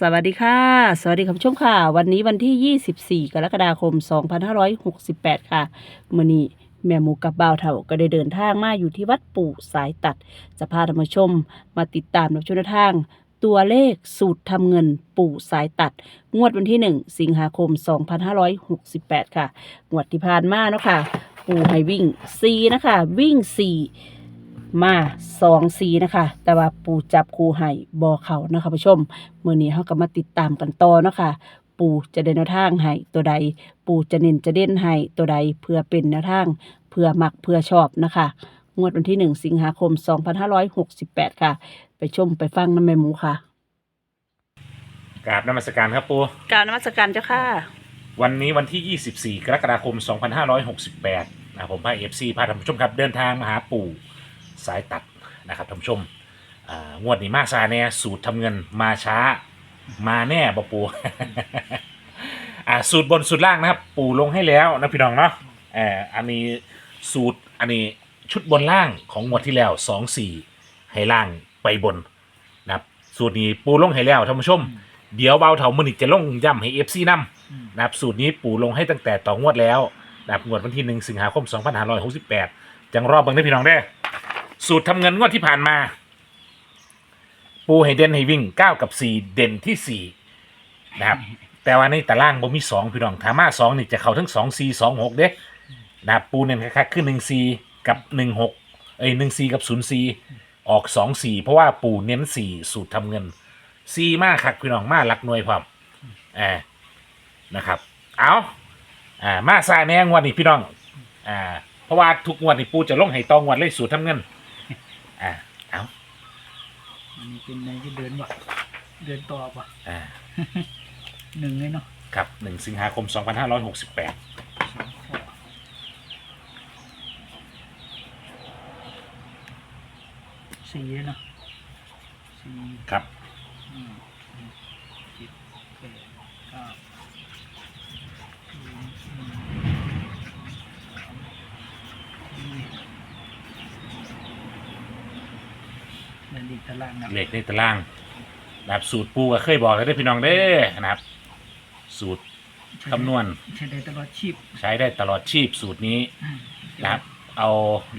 สวัสดีค่ะ สวัสดีคุณผู้ชมค่ะ วันนี้วันที่ 24 กรกฎาคม 2568 ค่ะมื่อนี้แม่หมูกับบ่าวเถ่าก็ได้เดินทางมาอยู่ที่วัดปู่สายตัด จะพาท่านผู้ชมมาติดตามรับชมทาง ตัวเลขสูตรทำเงินปู่สายตัด งวดวันที่ 1 สิงหาคม 2568 ค่ะ งวดที่ผ่านมาเนาะค่ะ ปู่ให้วิ่ง 4 นะคะ วิ่ง 4 มาสองสีนะคะ แต่ว่าปูจับคูให้บอเขานะคะผู้ชมเมื่อนี้เขาก็มาติดตามกันต่อเนาะคะปูจะเดินแนวทางให้ตัวใด ปูจะเน้นจะเด่นให้ตัวใดเพื่อเป็นแนวทางเพื่อมักเพื่อชอบนะคะ งวดวันที่หนึ่งสิงหาคม 2568 ค่ะ ไปชมไปฟังน้ำแม่หมูค่ะกราบนมัสการครับปูกรารนมัสการเจ้าค่ะ วันนี้วันที่ 24 กรกฎาคม 2568นะครับผมพาเอฟซีพาท่านผู้ชมครับ เดินทางมาหาปู่ สายตัดนะครับท่านผู้ชมอ่างวดนี้มาซาแน่สูตรทำเงินมาช้า มาแน่บปู อ่าสูตรบนสูตรล่างนะครับ ปู่ลงให้แล้วนะพี่น้องเนาะเอออันนี้สูตรอันนี้ชุดบนล่างของงวดที่แล้ว2 4ให้ล่างไปบนนะครับสูตรนี้ปูลงให้แล้วท่านผู้ชม เดี๋ยวเบาเถามือนิจะลงย่ำให้เอฟซีนำนะครับสูตรนี้ปู่ลงให้ตั้งแต่ต่องวดแล้วนะครับงวดวันที่หนึ่งสิงหาคม 2568 จังรอบเบิ่งได้อพี่น้องได้อ สูตรทำเงินงวดที่ผ่านมา ปูให้เด่นให้วิ่ง9กับ4เด่นที่4นะครับ แต่ว่าในตารางบ่มี2พี่น้องถามา2นี่จะเข้าทั้ง2 4 2 6เด้นะครับปูเน้นคักๆคือ1 4กับ1 6เอ้ย1 4กับ0 4ออก2 4เพราะว่าปูเน้น4สูตรทำเงินซีมากคักพี่น้องมาหลักหน่วยพร้อมอ่านะครับ เอาอ่ามาซาแนงวันนี้พี่น้อง อ่า เพราะว่าทุกงวันนี่ปูจะลงให้ตองวันเลยสูตรทำเงิน อ่าเอาอันนี้เป็นในที่เดินบ่เดินต่อบ่อ่าหนึ่งเลยเนาะครับหนึ่งสิงหาคม2568สองข้อสี่เนาะสี่ครับห้าหกเจ็ดแปดเก้าศูนย์หนึ่งสอง สี่นั่นอีกตารางนะเลขในตารางนะครับสูตรปูก็เคยบอกแล้วได้อพี่น้องเด้อนะครับ สูตรคำนวณใช้ได้ตลอดชีพใช้ได้ตลอดชีพสูตรนี้อืมนะครับ เอา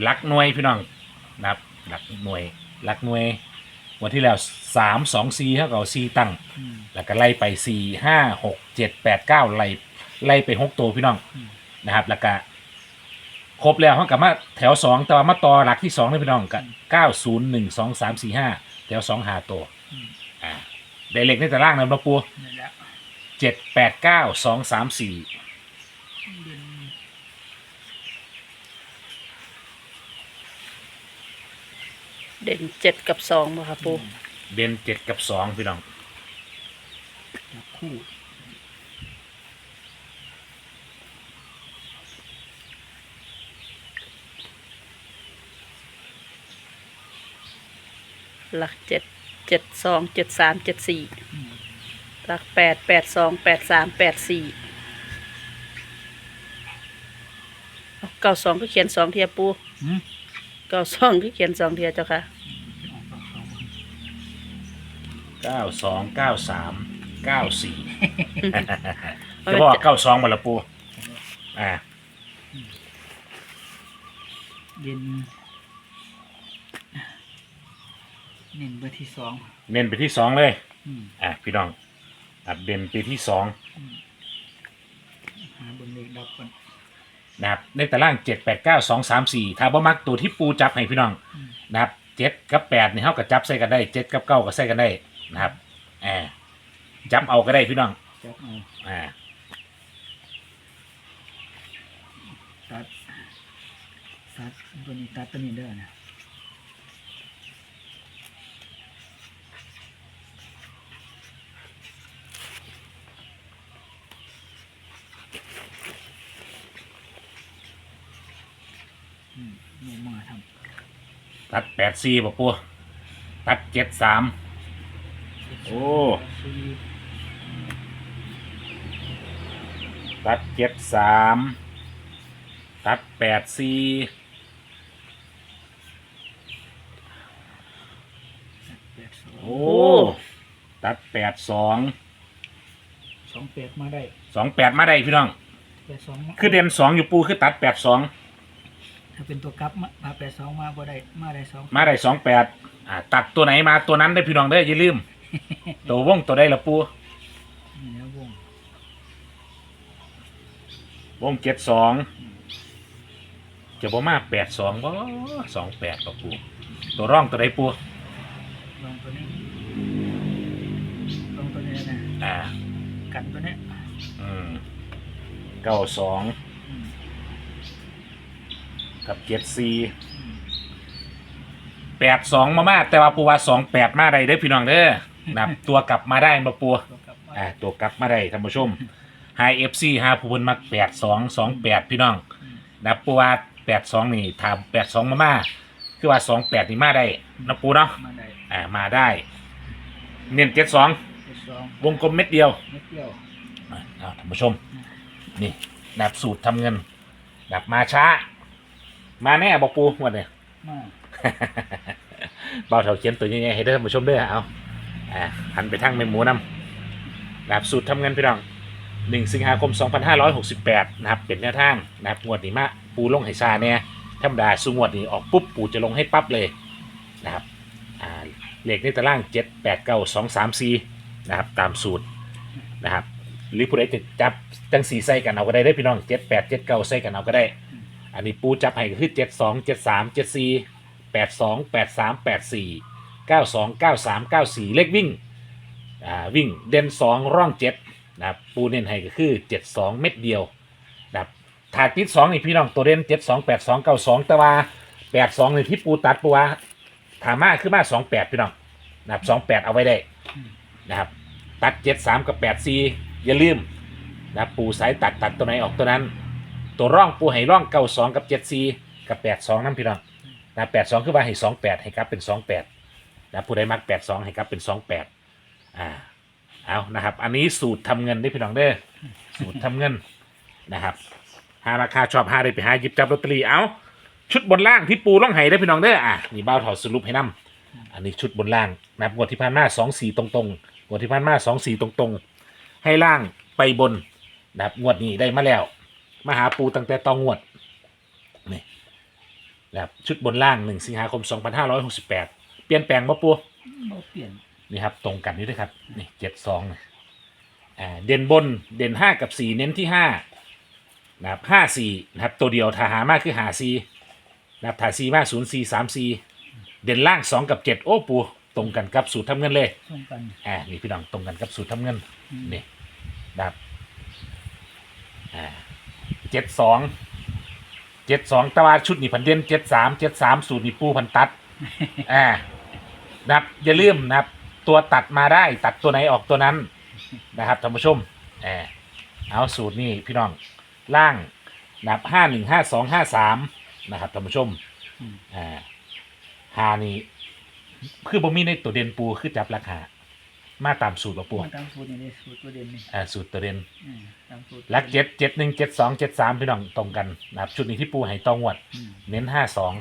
หลักหน่วยพี่น้องนะครับหลักหน่วยหลักหน่วยวันที่แล้วสามสองสี่เท่ากับสี่ตั้ง อืม แล้วก็ไล่ไปสี่ห้าหกเจ็ดแปดเก้าไล่ไล่ไปหกตัวพี่น้องอืม นะครับ แล้วก็ ครบแล้วเขากลับมาแถวสองแต่ว่ามาต่อหลักที่สองเลยพี่น้องกับเก้าศูนย์หนึ่งสองสามสี่ห้าแถวสองหาตัวอืมอ่าได้เลขในตารางนะบปูนั่นแหละเจ็ดแปดเก้าสองสามสี่เดือนเด่นเจ็ดกับสองบ่ค่ะปูเด่นเจ็ดกับสองพี่น้อง จับคู่ หลักเจ็ดเจ็ดสองเจ็ดสามเจ็ดสี่อืมหลักแปดแปดสองแปดสามแปดสี่เก้าสองก็เขียนสองเทียปูอืม เก้าสองก็เขียนสองเทียเจ้าค่ะออกต่อสองเก้าสองเก้าสามเก้าสี่จะบอกเก้าสองมาละปูอ่าเย็น เน้นเบอร์ที่สองเน้นไปที่สองเลย อืมอะพี่น้องอะเด่นไปที่สองหาเบนเลขดับก่อนนะครับในตารางเจ็ดแปดเก้าสองสามสี่ถ้าบ่มักตัวที่ปูจับให้พี่น้องอืมนะครับเจ็ดกับแปดนี่เขาก็จับใส่กันได้เจ็ดกับเก้าก็ใส่กันได้นะครับอ่าจับเอาก็ได้พี่น้องจับเอาอ่าตัดตัดตัวนี้ตัดตัวนี้เด้อนะอืมลงมาทำ ตัดแปดสี่ป่ะปูตัดเจ็ดสามโอ้สี่ตัดเจ็ดสามตัดแปดสี่แปดสองโอ้ ตัดแปดสองสองแปดมาได้สองแปดมาได้พี่น้อง แปดสองคือเด่นสองอยู่ปูคือตัดแปดสอง ถ้าเป็นตัวกลับมามาแปดสองมาบ่ได้มาได้สองมาได้สองแปดอ่าตัดตัวไหนมาตัวนั้นได้พี่น้องได้ออย่าลืม ตัววงตัวได้ละปูนี่นะวงวงเจ็ดสองจะบ่มาแปดสองบ่สองแปดละปูตัวร่องตัวใดปูลองตัวนี้ลองตัวนี้นะอ่ากันตัวนี้อืมเก้าสองอืม กับเจ็ดสี่อืมแปดสองมามาแต่ว่าปูว่าสองแปดมาได้เด้อพี่น้องเด้อนับตัวกลับมาได้มาปูตัวกลับมาอ่าตัวกลับมาได้ท่านผู้ชมไฮเอฟซีฮาผู้เพิ่นมักแปดสองสองแปดพี่น้องอืมนับปูว่าแปดสองนี่ถ้าแปดสองมามาคือว่าสองแปดนี่มาได้นะปูเนาะมาได้อ่ามาได้ เน้นเจ็ดสองเจ็ดสองวงกลมเม็ดเดียวเม็ดเดียวอ่าเอาท่านผู้ชม นี่นับสูตรทำเงินนับมาช้า มาแน่บอกปูวันนี้มาเบาเถาเขียนตัวยังไงให้เด้อท่านผู้ชมเด้อเอาอ่าหันไปทางเมหมูนำนับสูตรทำเงินพี่น้องหนึ่งสิงหาคม 2568 นะครับ เป็นแนวทางนะครับงวดนี้มาปูลงให้ซาเนี่ยธรรมดาสูงวดนี้ออกปุ๊บปูจะลงให้ปั๊บเลยนะครับอ่าเลขในตาราง 7 8 9 2 3 4นะครับตามสูตรนะครับหรือผู้ใดจะจับจังสีใส่กันเอาก็ได้ได้อพี่น้อง 7 8 7 9ใส่กันเอาก็ได้ อันนี้ปูจับให้ก็คือ7 2 7 3 7 4แปดสองแปดสามแปดสี่เก้าสองเก้าสามเก้าสี่เลขวิ่งอ่าวิ่งเด่นสองร่องเจ็ดนะครับปูเน้นให้ก็คือเจ็ดสองเม็ดเดียวนะครับถาดติดสองนี่พี่น้องตัวเด่นเจ็ดสองแปดสองเก้าสองต่ว่าแปดสองนี่ที่ปูตัดปูว่าถามมาคือมาสองแปดพี่น้องนะครับสองแปดเอาไว้ได้นะครับตัดเจ็ดสามกับแปดสี่อย่าลืมนะปูสายตัดตัดตัวไหนออกตัวนั้น ตัวร่องปูให้ร่องเก้าสองกับเจ็ดสี่กับแปดสองนั่นพี่น้องนะแปดสองคือว่าให้สองแปดให้ครับเป็นสองแปดนะผู้ใดมักแปดสองให้ครับเป็นสองแปดอ่าเอานะครับ อันนี้สูตรทำเงินได้พี่น้องเด้อสูตรทำเงินนะครับหาราคาชอบหาได้ไปหาหยิบจับลอตเตอรี่เอาชุดบนล่างที่ปูล่องไห้ได้พี่น้องเด้ออะนี่เบ้าถอดสรุปให้นำอันนี้ชุดบนล่างนะงวดที่ผ่านมาสองสี่ตรงๆงวดที่ผ่านมาสองสี่ตรงๆ ให้ล่างไปบนนะครับงวดนี้ได้มาแล้ว มาหาปูตั้งแต่ตองงวดนี่นะครับชุดบนล่าง1สิงหาคม2568เปลี่ยนแปลงบ่ปูบ่เปลี่ยนนี่ครับตรงกันนี่ด้วยครับนี่เจ็ดสองอ่าเด่นบนเด่น5กับ4เน้นที่5นะครับ5 4นะครับตัวเดียวถ้าหามากคือหา4นะครับถ้า4มาก0 4 3 4เด่นล่าง2กับ7โอ้ปูตรงกันกับสูตรทำเงินเลยส่งกันอ่านี่พี่น้องตรงกันกับสูตรทำเงินอืมนี่นะครับอ่า เจ็ดสองเจ็ดสองตะวันชุดนี่พันเด่นเจ็ดสามเจ็ดสามสูตรนี่ปูพันตัด อ่านะครับอย่าลืมนะครับ ตัวตัดมาได้ตัดตัวไหนออกตัวนั้นนะครับท่านผู้ชมอ่าเอาสูตรนี่พี่น้องล่างนะครับห้าหนึ่งห้าสองห้าสามนะครับท่านผู้ชมอืมอ่าหานี่คือบ่มีในตัวเด่นปูคือจับราคา มาตามสูตรบ่ปูมาตามสูตรนี่เลยสูตรตัวเด่นนี่อ่าสูตรตัวเด่นอืมตามสูตรลักเจ็ดเจ็ดหนึ่งเจ็ดสองเจ็ดสามพี่น้องตรงกันนะครับชุดนี้ที่ปูให้ตองวด อืม เน้นห้าสอง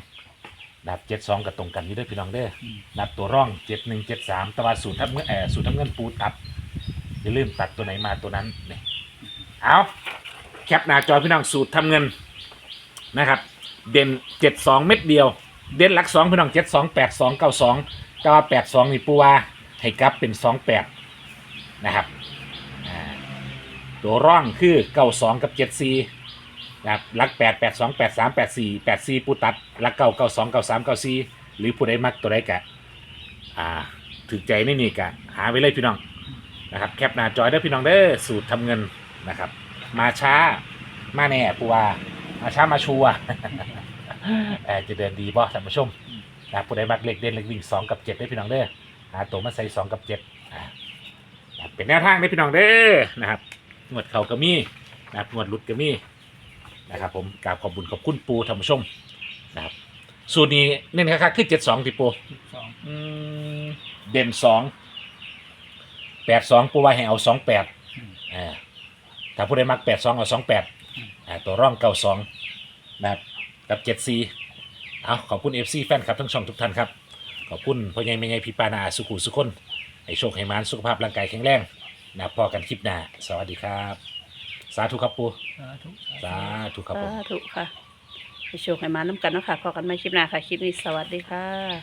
นะครับเจ็ดสองกับตรงกันนี่เด้วยพี่น้องเด้ออืมนับตัวร่องเจ็ดหนึ่งเจ็ดสามตะวันสูตรทับเงินเออสูตรทับเงินปูตัดอย่าลืมตัดตัวไหนมาตัวนั้นนี่เอาแคปหน้าจอพี่น้องสูตรทำเงินนะครับ เด่นเจ็ดสองเม็ดเดียว เด่นหลักสองพี่น้องเจ็ดสองแปดสองเก้าสองแต่ว่าแปดสองนี่ปูว่า ให้กลับเป็นสองแปดนะครับอ่าตัวร่องคือเก้าสองกับเจ็ดสี่นะครับลักแปดแปดสองแปดสามแปดสี่แปดสี่ปูตัดลักเก้าเก้าสองเก้าสามเก้าสี่หรือผู้ใดมักตัวใดกะอ่าถือใจนี่นี่กะหาไว้เลยพี่น้องนะครับแคปหน้าจอยได้พี่น้องเด้อสูตรทำเงินนะครับ มาช้ามาแน่ปูว่ามาช้ามาชัวร์ เอ่อจะเดินดีบ่ท่านผู้ชมนะครับผู้ใดมักเล็กเด่นเล็กวิ่งสองกับเจ็ดได้พี่น้องเด้อ หาตัวมาใส่สองกับเจ็ดอ่านะครับเป็นแนวทางได้อพี่น้องเด้อนะครับงวดเขาก็มีนะครับงวดหลุดก็มีนะครับ ผมกราบขอบบุญขอบคุณปูท่านผู้ชมนะครับ สูตรนี้เน้นคักๆคือเจ็ดสองติปูสิบสองอืมเด่นสองแปดสองปูว่าให้เอาสองแปดอืมอ่าถ้าผู้ใดมักแปดสองเอาสองแปดอ่าตัวร่องเก้าสองนะครับกับเจ็ดซีเอาขอบคุณเอฟซีแฟนครับทั้งช่องทุกท่านครับ ขอบคุณพ่อใหญ่แม่ใหญ่พี่ปานาสุขุสุคนให้โชคให้มานสุขภาพร่างกายแข็งแรงนะพอกันคลิปหน้าสวัสดีครับ สาธุครับปูสาธุสาธุครับผม สาธุค่ะให้โชคให้มาน้ำกันเนาะค่ะพอกันใหม่คลิปหน้าค่ะ คลิปนี้สวัสดีค่ะ